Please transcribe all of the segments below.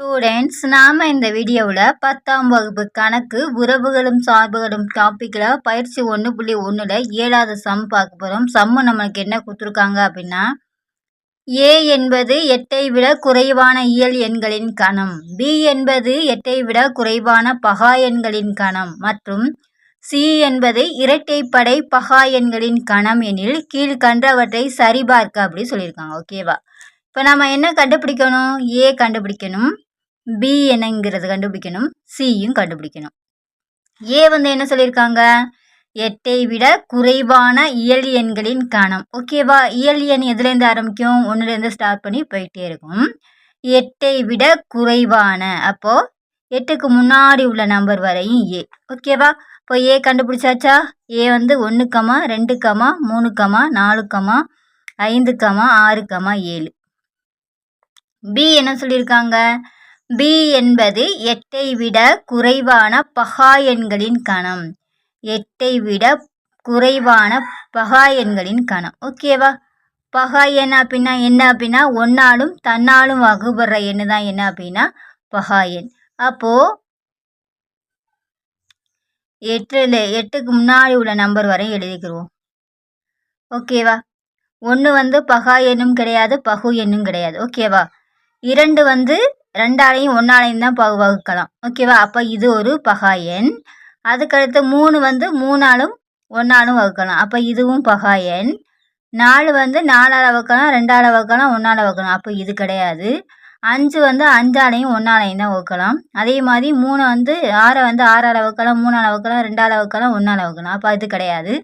Students நாம் இந்த வீடியோவில் பத்தாம் வகுப்பு கணக்கு உறவுகளும் சார்புகளும் டாப்பிக்கில் பயிற்சி ஒன்று புள்ளி ஒன்றில் ஏழாவது சம் பார்க்க போகிறோம் சம்மு நம்மளுக்கு என்ன கொடுத்துருக்காங்க அப்படின்னா ஏ என்பது எட்டை விட குறைவான இயல் எண்களின் கணம். பி என்பது எட்டை விட குறைவான பகா எண்களின் கணம். மற்றும் சி என்பது இரட்டைப்படை பகா எண்களின் கணம் எனில் கீழ்கண்டவற்றை சரிபார்க்க அப்படி சொல்லியிருக்காங்க. ஓகேவா இப்போ நம்ம என்ன கண்டுபிடிக்கணும்? ஏ கண்டுபிடிக்கணும். பி என்னங்கிறது கண்டுபிடிக்கணும் சியும் கண்டுபிடிக்கணும். ஏ வந்து என்ன சொல்லியிருக்காங்க? எட்டை விட குறைவான இயல் எண்களின் கணம். ஓகேவா இயல் எண் எதுலேருந்து ஆரம்பிக்கும்? ஒன்றுலேருந்து ஸ்டார்ட் பண்ணி போயிட்டே இருக்கும். எட்டை விட குறைவான. அப்போது எட்டுக்கு முன்னாடி உள்ள நம்பர் வரையும் ஏ ஓகேவா இப்போ ஏ கண்டுபிடிச்சாச்சா? ஏ வந்து ஒன்று கமா ரெண்டு கமா மூணு கமா நாலு கமா ஐந்து கமா ஆறு கமா ஏழு. பி என்ன சொல்லியிருக்காங்க? பி என்பது எட்டை விட குறைவான பகா எண்களின் கணம். எட்டை விட குறைவான பகா எண்களின் கணம். ஓகேவா பகா எண் அப்படின்னா என்ன அப்படின்னா ஒன்னாலும் தன்னாலும் வகுபடுற எண்ணு தான் என்ன அப்படின்னா பகா எண். அப்போது எட்டில் எட்டுக்கு முன்னாடி உள்ள நம்பர் வரை எழுதிக்கிறோம் ஓகேவா ஒன்று வந்து பகா எண்ணும் கிடையாது பகு எண்ணும் கிடையாது. ஓகேவா இரண்டு வந்து ரெண்டாலையும் ஒன்றாலையும் தான் பகு வகுக்கலாம். ஓகேவா அப்போ இது ஒரு பகா எண். அதுக்கடுத்து மூணு வந்து மூணாலும் ஒன்றாலும் வகுக்கலாம். அப்போ இதுவும் பகா எண். நாலு வந்து நாலால் வகுக்கலாம் ரெண்டால் வகுக்கலாம் ஒன்றால் வகுக்கலாம். அப்போ இது கிடையாது. அஞ்சு வந்து அஞ்சாலையும் ஒன்றாலையும் தான் வகுக்கலாம். அதே மாதிரி மூணு வந்து ஆறை வந்து ஆறால் வகுக்கலாம் மூணால் வகுக்கலாம் ரெண்டால் வகுக்கலாம் ஒன்றால் வகுக்கலாம். அப்போ இது கிடையாது.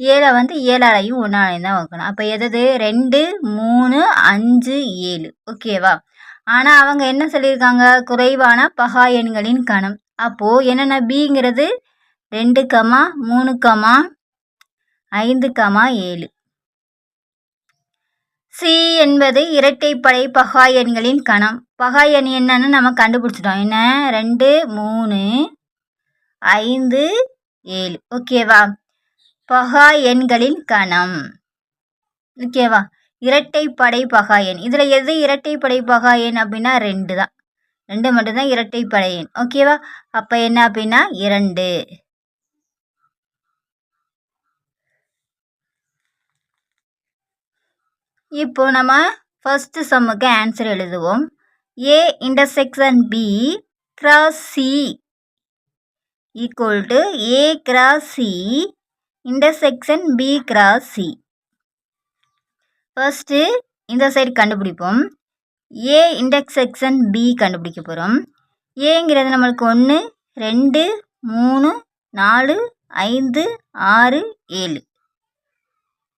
ஏழை வந்து ஏழாலையும் ஒன்றாலையும் தான் வகுக்கலாம். அப்போ எதது? ரெண்டு மூணு அஞ்சு ஏழு. ஓகேவா ஆனால் அவங்க என்ன சொல்லியிருக்காங்க? குறைவான பகா எண்களின் கணம். அப்போது என்னென்ன பிங்கிறது? ரெண்டு கமா மூணு கமா ஐந்து கமா ஏழு. சி என்பது இரட்டைப்படை பகா எண்களின் கணம். பகா எண் என்னன்னு நம்ம கண்டுபிடிச்சிட்டோம். என்ன? ரெண்டு மூணு ஐந்து ஏழு. ஓகேவா? பகா எண்களின் கணம். ஓகேவா? இரட்டைப்படை பகாயன். இதில் எது இரட்டைப்படை பகாயன் அப்படின்னா ரெண்டு தான். ரெண்டு மட்டும்தான் இரட்டைப்படை எண் ஓகேவா அப்போ என்ன அப்படின்னா இரண்டு. இப்போ நம்ம ஃபஸ்ட்டு சம்முக்கு ஆன்சர் எழுதுவோம். A intersection B cross C equal to A cross C intersection B cross C first இந்த சைடு கண்டுபிடிப்போம். ஏ இன்டெக்ஸெக்ஷன் பி கண்டுபிடிக்க போகிறோம் ஏங்கிறது நம்மளுக்கு ஒன்று ரெண்டு மூணு நாலு ஐந்து ஆறு ஏழு.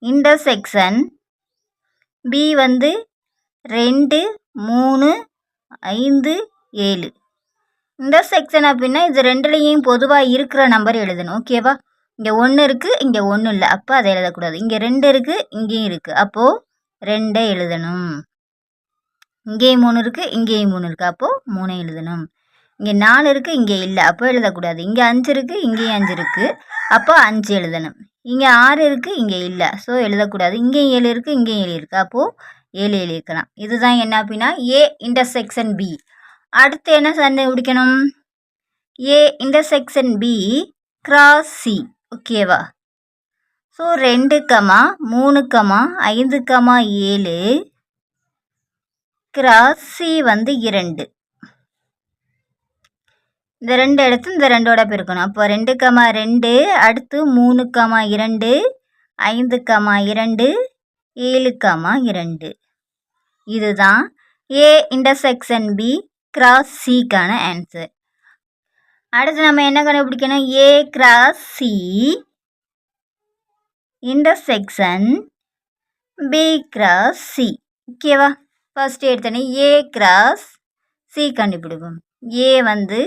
இன்டர்செக்ஷன் பி வந்து ரெண்டு மூணு ஐந்து ஏழு. இன்டர்செக்ஷன் அப்படின்னா இது ரெண்டுலேயும் பொதுவாக இருக்கிற நம்பர் எழுதணும். ஓகேவா இங்கே ஒன்று இருக்குது இங்கே ஒன்றும் இல்லை. அப்போ அதை எழுதக்கூடாது. இங்கே ரெண்டு இருக்குது இங்கேயும் இருக்குது அப்போது ரெண்டை எழுதணும். இங்கேயும் மூணு இருக்குது இங்கேயும் மூணு இருக்குது அப்போது மூணை எழுதணும். இங்கே நாலு இருக்குது இங்கே இல்லை. அப்போ எழுதக்கூடாது. இங்கே அஞ்சு இருக்குது இங்கேயும் அஞ்சு இருக்குது அப்போ அஞ்சு எழுதணும். இங்கே ஆறு இருக்குது இங்கே இல்லை. ஸோ எழுதக்கூடாது. இங்கேயும் ஏழு இருக்குது இங்கேயும் ஏழு இருக்குது அப்போது ஏழு எழுதிக்கலாம் இதுதான் என்ன அப்படின்னா ஏ இன்டர்செக்ஷன் பி அடுத்து என்ன சண்டை பிடிக்கணும்? A intersection B cross C ஓகேவா ஸோ ரெண்டு கமா மூணு கமா ஐந்து கமா ஏழு கிராஸ் சி வந்து இரண்டு. இந்த ரெண்டு எடுத்து இந்த ரெண்டோட பெருக்கணும். அப்போ ரெண்டு கமா ரெண்டு அடுத்து மூணு கமா இரண்டு ஐந்து கமா இரண்டு ஏழு கமா இரண்டு. இதுதான் ஏ இன்டர்செக்ஷன் பி கிராஸ் சிக்கான ஆன்சர் அடுத்து நம்ம என்ன கண்டுபிடிக்கணும்? A cross C intersection B cross C ஓகேவா ஃபர்ஸ்ட் எடுத்தோடனே ஏ கிராஸ் சி கண்டுபிடிப்போம். ஏ வந்து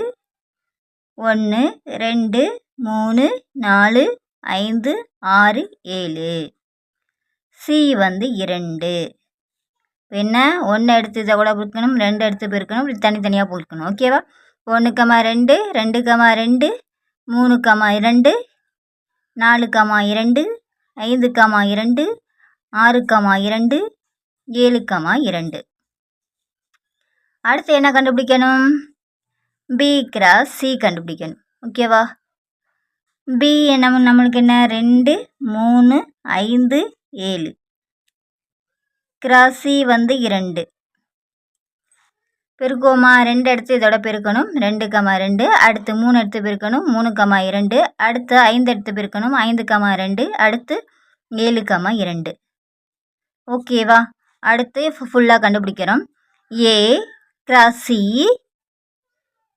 ஒன்று ரெண்டு மூணு நாலு ஐந்து ஆறு ஏழு. சி வந்து இரண்டு. என்ன? ஒன்று எடுத்து இதை கூட பிடிக்கணும் ரெண்டு எடுத்து பிரிக்கணும் இப்படி தனித்தனியாக பிடிக்கணும் ஓகேவா ஒன்று கமா ரெண்டு ரெண்டு கமா ரெண்டு மூணு கமா இரண்டு நாலு கமா இரண்டு ஐந்து காமா இரண்டு ஆறு கமா இரண்டு ஏழு கமா இரண்டு. அடுத்து என்ன கண்டுபிடிக்கணும்? பி கிராஸ் சி கண்டுபிடிக்கணும். ஓகேவா பி என்ன நம்மளுக்கு என்ன? ரெண்டு மூணு ஐந்து ஏழு. கிராஸ் சி வந்து இரண்டு. பெருக்குவோமா ரெண்டு எடுத்து இதோட பெருக்கணும். ரெண்டு கமா ரெண்டு. அடுத்து மூணு எடுத்து பெருக்கணும். மூணு கமா இரண்டு. அடுத்து ஐந்து எடுத்து பெருக்கணும். ஐந்து கமா ரெண்டு. அடுத்து ஏழு கமா இரண்டு. ஓகேவா? அடுத்து ஃபுல்லாக கண்டுபிடிக்கிறோம். A cross C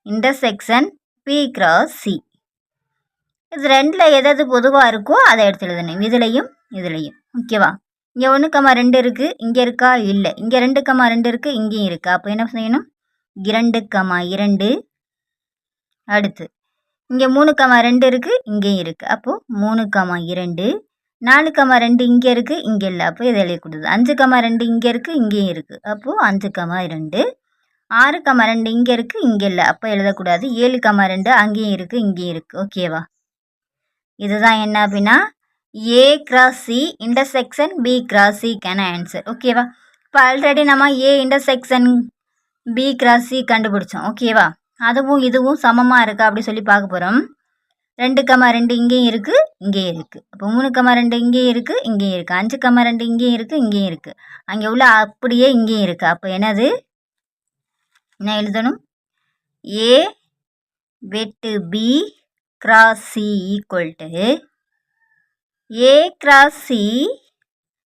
intersection B cross C இது ரெண்டில் எதாவது பொதுவாக இருக்கோ அதை எடுத்து எழுதணும். இதுலேயும் இதுலேயும். ஓகேவா? இங்கே ஒன்று கமா ரெண்டு இருக்குது இங்கே இருக்கா? இல்லை. இங்கே ரெண்டு கமா ரெண்டு இருக்குது இங்கேயும் இருக்கா? அப்போ என்ன செய்யணும்? இரண்டு கமா இரண்டு. அடுத்து இங்கே மூணு கமா ரெண்டு இருக்குது இங்கேயும் இருக்குது அப்போது மூணு கமா இரண்டு நாலு கமா ரெண்டு இங்கே இருக்குது இங்கே இல்லை. அப்போ இதை எழுதக்கூடாது அஞ்சு கமா ரெண்டு இங்கே இருக்குது இங்கேயும் இருக்குது அப்போது அஞ்சு கமா ரெண்டு ஆறு கமா ரெண்டு இங்கே இருக்குது இங்கே இல்லை. அப்போ எழுதக்கூடாது ஏழு கமா ரெண்டு அங்கேயும் இருக்குது இங்கேயும் இருக்குது ஓகேவா இதுதான் என்ன அப்படின்னா A cross C intersection B cross சிக்கான answer ஓகேவா இப்போ ஆல்ரெடி நம்ம A intersection B cross C கண்டுபிடிச்சோம். ஓகேவா அதுவும் இதுவும் சமமாக இருக்கா அப்படி சொல்லி பார்க்க போகிறோம் ரெண்டு கம்மா ரெண்டு இங்கேயும் இருக்குது இங்கேயும் இருக்குது அப்போ மூணு கம்மா ரெண்டு இங்கேயும் இருக்குது இங்கேயும் இருக்குது அஞ்சு கம்மா ரெண்டு இங்கேயும் இருக்குது இங்கேயும் இருக்குது அங்கே உள்ள அப்படியே இங்கேயும் இருக்குது அப்போ என்னது? என்ன எழுதணும்? ஏ வெட்டு B cross C equal to A cross C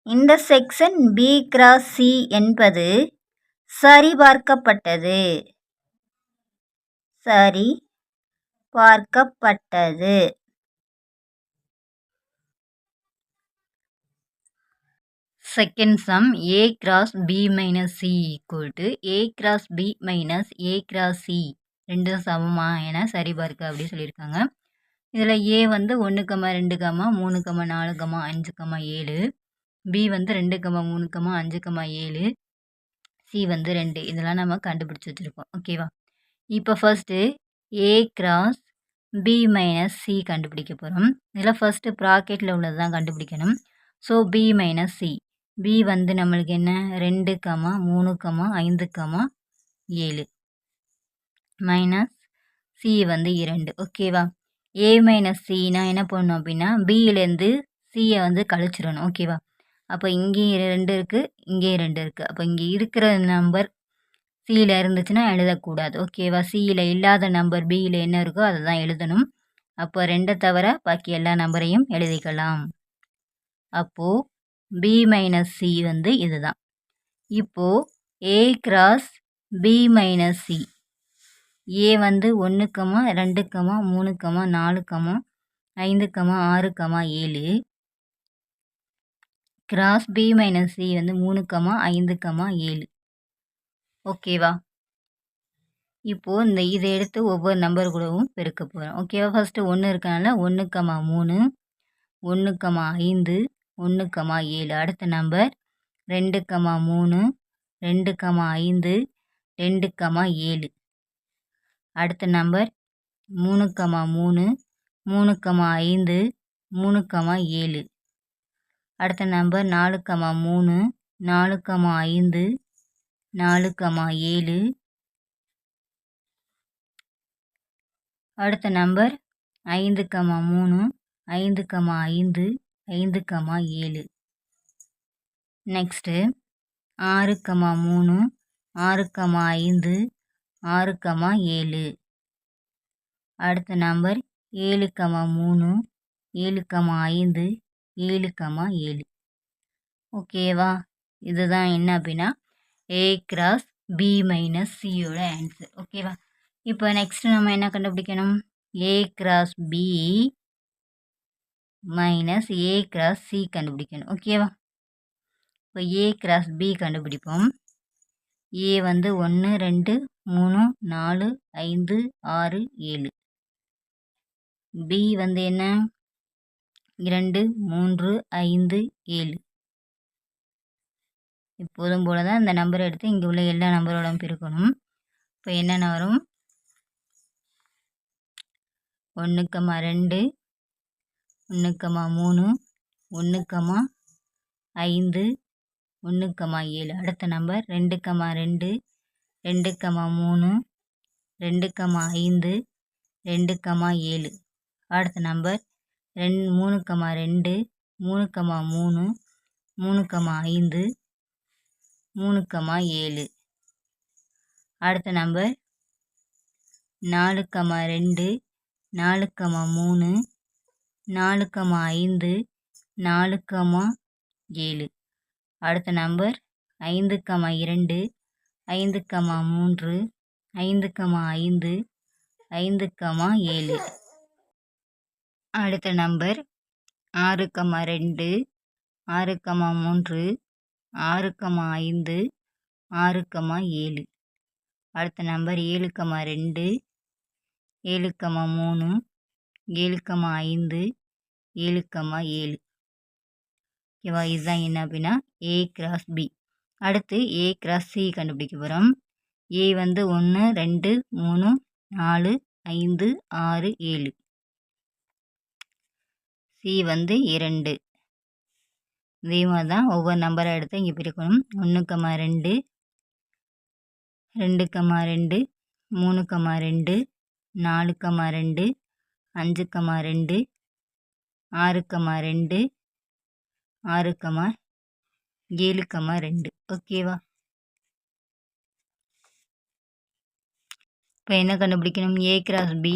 இந்த செக்ஷன் பி கிராஸ் சி என்பது சரிபார்க்கப்பட்டது. சரி பார்க்கப்பட்டது. Second sum A cross B minus C equal to A cross B minus A cross C ரெண்டும் சமமா என சரிபார்க்க அப்படின்னு சொல்லியிருக்காங்க. இதில் ஏ வந்து ஒன்று கம்மா ரெண்டு கம்மா மூணு கம்மா நாலு கம்மா அஞ்சு கம்மா ஏழு. பி வந்து ரெண்டு கம்மா மூணு கம்மா அஞ்சு கம்மா ஏழு. சி வந்து ரெண்டு. இதெல்லாம் நம்ம கண்டுபிடிச்சி வச்சுருக்கோம் ஓகேவா இப்போ first A cross B minus C கண்டுபிடிக்க போகிறோம் இதில் ஃபஸ்ட்டு ப்ராக்கெட்டில் உள்ளது தான் கண்டுபிடிக்கணும். So B minus C B வந்து நம்மளுக்கு என்ன? ரெண்டு கமா மூணு கமா ஐந்து கமா ஏழு. மைனஸ் சி வந்து இரண்டு. ஓகேவா ஏ மைனஸ் சினா என்ன பண்ணணும் அப்படின்னா பியிலேருந்து சியை வந்து கழிச்சிடணும். ஓகேவா அப்போ இங்கேயும் ரெண்டு இருக்குது இங்கேயும் ரெண்டு இருக்குது அப்போ இங்கே இருக்கிற நம்பர் சியில் இருந்துச்சுன்னா எழுதக்கூடாது. ஓகேவா சியில் இல்லாத நம்பர் பியில் என்ன இருக்கோ அதை தான் எழுதணும். அப்போ ரெண்டை தவிர பாக்கி எல்லா நம்பரையும் எழுதிக்கலாம். அப்போது பி மைனஸ் சி வந்து இதுதான். இப்போது A cross B minus C A வந்து ஒன்றுக்கமா ரெண்டுக்கமா மூணுக்கமா நாலுக்கமா ஐந்துக்கமா ஆறுக்கமா ஏழு. கிராஸ் பி மைனஸ் சி வந்து மூணு கமா ஐந்து கமா ஏழு. ஓகேவா இப்போது இந்த இதை எடுத்து ஒவ்வொரு நம்பர் கூடவும் பெருக்க போகிறோம் ஓகேவா ஃபஸ்ட்டு ஒன்று இருக்கனால ஒன்று கமா மூணு ஒன்று கமா ஐந்து ஒன்று கமா ஏழு. அடுத்த நம்பர் ரெண்டு கமா மூணு ரெண்டு கமா ஐந்து ரெண்டு கமா ஏழு. அடுத்த நம்பர் மூணு கமா மூணு மூணு கமா ஐந்து மூணு கமா ஏழு. அடுத்த நம்பர் நாலு கமா மூணு நாலு கமா ஐந்து நாலு கமா ஏழு. அடுத்த நம்பர் ஐந்து கமா மூணு ஐந்து கமா ஐந்து ஐந்து கமா ஏழு. நெக்ஸ்ட்டு ஆறு கமா மூணு ஆறு கமா ஐந்து ஆறு கமா ஏழு. அடுத்த நம்பர் ஏழு கமா மூணு ஏழு கமா ஐந்து ஏழு கமா ஏழு. ஓகேவா? இதுதான் என்ன அப்படின்னா ஏ கிராஸ் பி மைனஸ் சியோட ஆன்சர் ஓகேவா? இப்போ நெக்ஸ்ட்டு நம்ம என்ன கண்டுபிடிக்கணும்? A cross B minus A cross C கண்டுபிடிக்கணும். ஓகேவா? இப்போ ஏ கிராஸ் பி கண்டுபிடிப்போம். ஏ வந்து ஒன்று ரெண்டு மூணு நாலு ஐந்து ஆறு ஏழு. பி வந்து என்ன? இரண்டு மூன்று ஐந்து ஏழு. இப்போதும் போல தான் இந்த நம்பரை எடுத்து இங்கே உள்ள எல்லா நம்பரோட பெருக்கணும். இப்போ என்னென்ன வரும்? ஒன்றுக்கம்மா ரெண்டு ஒன்றுக்கம்மா மூணு ஒன்றுக்கம்மா ஐந்து ஒன்றுக்கம்மா ஏழு. அடுத்த நம்பர் ரெண்டுக்கம்மா ரெண்டு ரெண்டு கமா மூணு ரெண்டு ஐந்து ரெண்டு கமா ஏழு. அடுத்த நம்பர் ரெண் மூணு கமா ரெண்டு மூணு கமா மூணு மூணு கமா ஐந்து மூணு கமா ஏழு. அடுத்த நம்பர். நாலு கமா ரெண்டு நாலு கமா மூணு நாலு கமா ஐந்து நாலு கமா ஏழு. அடுத்த நம்பர். ஐந்து கமா இரண்டு ஐந்து கமா மூன்று ஐந்து கமா ஐந்து ஐந்து கமா ஏழு. அடுத்த நம்பர். ஆறு கமா ரெண்டு ஆறு கமா மூன்று ஆறு கமா ஐந்து ஆறு கமா ஏழு. அடுத்த நம்பர் ஏழு கமா ரெண்டு ஏழு கமா மூணு ஏழு கமா ஐந்து ஏழு கமா ஏழு. ஓகேவா? இதுதான் என்ன அப்படின்னா ஏ கிராஸ் பி அடுத்து ஏ கிராஸ் சி கண்டுபிடிக்க போகிறோம் ஏ வந்து ஒன்று ரெண்டு மூணு நாலு ஐந்து ஆறு ஏழு. சி வந்து இரண்டு. இதே மாதிரி தான் ஒவ்வொரு நம்பரை எடுத்து இங்கே பிரிக்கணும். ஒன்று கம்மா ரெண்டு ரெண்டு கம்மா ரெண்டு மூணு கம்மா ரெண்டு நாலு கம்மா ரெண்டு அஞ்சு கம்மா ரெண்டு ஆறு கம்மா ரெண்டு ஆறு கமா ஏழு கமா ரெண்டு. ஓகேவா இப்போ என்ன கண்டுபிடிக்கணும்? A cross B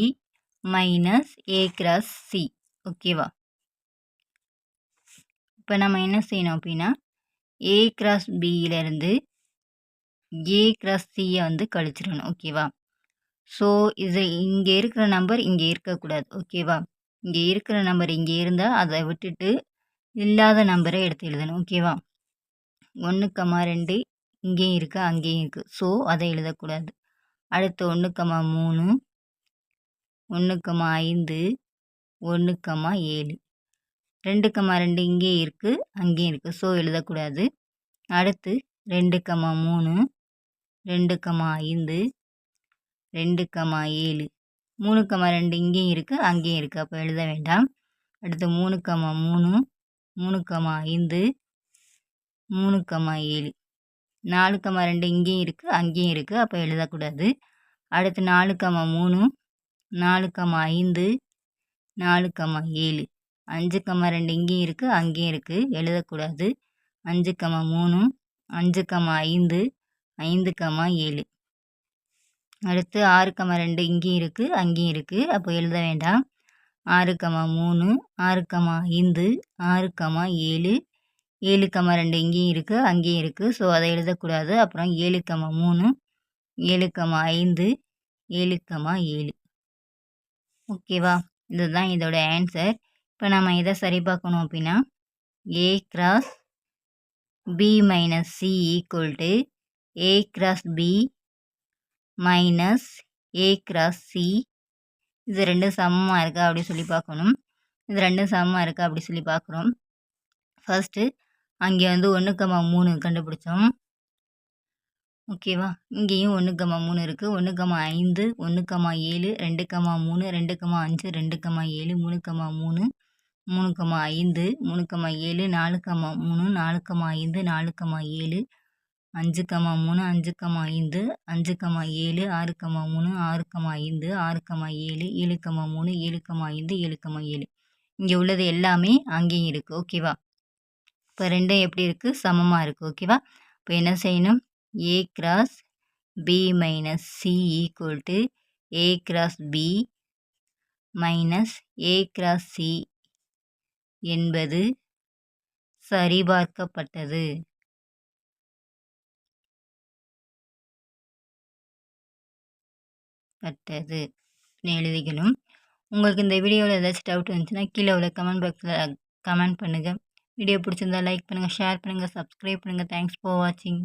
minus A cross C ஓகேவா இப்போ நம்ம என்ன செய்யணும் அப்படின்னா ஏ கிராஸ் பியிலேருந்து ஏ கிராஸ் சியை வந்து கழிச்சிடணும் ஓகேவா ஸோ இது இங்கே இருக்கிற நம்பர் இங்கே இருக்கக்கூடாது ஓகேவா இங்கே இருக்கிற நம்பர் இங்கே இருந்தால் அதை விட்டுட்டு இல்லாத நம்பரை எடுத்து எழுதணும் ஓகேவா ஒன்று கம்மா ரெண்டு இங்கேயும் இருக்குது அங்கேயும் இருக்குது ஸோ அதை எழுதக்கூடாது. அடுத்து ஒன்று கம்மா மூணு ஒன்று கம்மா ஐந்து ஒன்று கம்மா ஏழு. ரெண்டு கம்மா ரெண்டு இங்கேயும் இருக்குது அங்கேயும் இருக்குது ஸோ எழுதக்கூடாது. அடுத்து ரெண்டு கம்மா மூணு ரெண்டு கம்மா ஐந்து ரெண்டு கம்மா ஏழு. மூணு கம்மா ரெண்டு இங்கேயும் இருக்குது அங்கேயும் இருக்குது அப்போ எழுத வேண்டாம். அடுத்து மூணு கம்மா மூணு மூணு கமா ஐந்து மூணு கமா ஏழு. நாலு கம்மா ரெண்டு இங்கேயும் இருக்குது அங்கேயும் இருக்குது அப்போ எழுதக்கூடாது. அடுத்து நாலு கமா மூணு நாலு கமா ஐந்து நாலு கமா ஏழு. அஞ்சு கம்மா ரெண்டு இங்கேயும் இருக்குது அங்கேயும் இருக்குது எழுதக்கூடாது. அஞ்சு கமா மூணு அஞ்சு கமா ஐந்து ஐந்து கம்மா ஏழு. அடுத்து ஆறு கம்மா ரெண்டு இங்கேயும் இருக்குது அங்கேயும் இருக்குது அப்போ எழுத வேண்டாம். ஆறு கம்மா மூணு ஆறு கம்மா ஐந்து ஆறு கம்மா ஏழு. ஏழு கமா ரெண்டு இங்கேயும் இருக்குது அங்கேயும் இருக்குது ஸோ அதை எழுதக்கூடாது. அப்புறம் ஏழு கமா மூணு ஏழு கமா ஐந்து ஏழு கம்மா ஏழு. ஓகேவா? இதுதான் இதோட ஆன்சர். இப்போ நம்ம இதை சரி பார்க்கணும் அப்படின்னா A cross B minus C equal to A cross B minus A cross C இது ரெண்டும் சமமாக இருக்கா அப்படி சொல்லி பார்க்கணும். இது ரெண்டும் சமமாக இருக்கா அப்படி சொல்லி பார்க்குறோம். ஃபஸ்ட்டு அங்கே வந்து ஒன்று கம்மா மூணு கண்டுபிடிச்சோம். ஓகேவா இங்கேயும் ஒன்று கம்மா மூணு இருக்குது ஒன்று கம்மா ஐந்து ஒன்று கம்மா ஏழு ரெண்டு கம்மா மூணு ரெண்டு கம்மா அஞ்சு ரெண்டு கம்மா ஏழு மூணு கம்மா மூணு. மூணு ஐந்து மூணு ஏழு நாலு கமா மூணு நாலு ஐந்து நாலு ஏழு அஞ்சு கமா மூணு அஞ்சு கமா ஐந்து அஞ்சு கமா ஏழு ஆறு கமா மூணு ஆறு கமா ஐந்து ஆறு கமா ஏழு ஏழு கமா மூணு ஏழு கமா ஐந்து ஏழு கமா ஏழு. இங்கே உள்ளது எல்லாமே அங்கேயும் இருக்குது ஓகேவா இப்போ ரெண்டும் எப்படி இருக்குது சமமாக இருக்குது ஓகேவா இப்போ என்ன செய்யணும்? A cross B minus C equal to A cross B minus A cross C என்பது சரிபார்க்கப்பட்டது. பட்டது. எழுதிக்கணும். உங்களுக்கு இந்த வீடியோவில் ஏதாச்சும் டவுட் இருந்துச்சுன்னா கீழே உள்ள கமெண்ட் பாக்ஸில் கமெண்ட் பண்ணுங்கள் வீடியோ பிடிச்சிருந்தா லைக் பண்ணுங்கள் ஷேர் பண்ணுங்கள் சப்ஸ்கிரைப் பண்ணுங்கள் தேங்க்ஸ் ஃபார் வாட்சிங்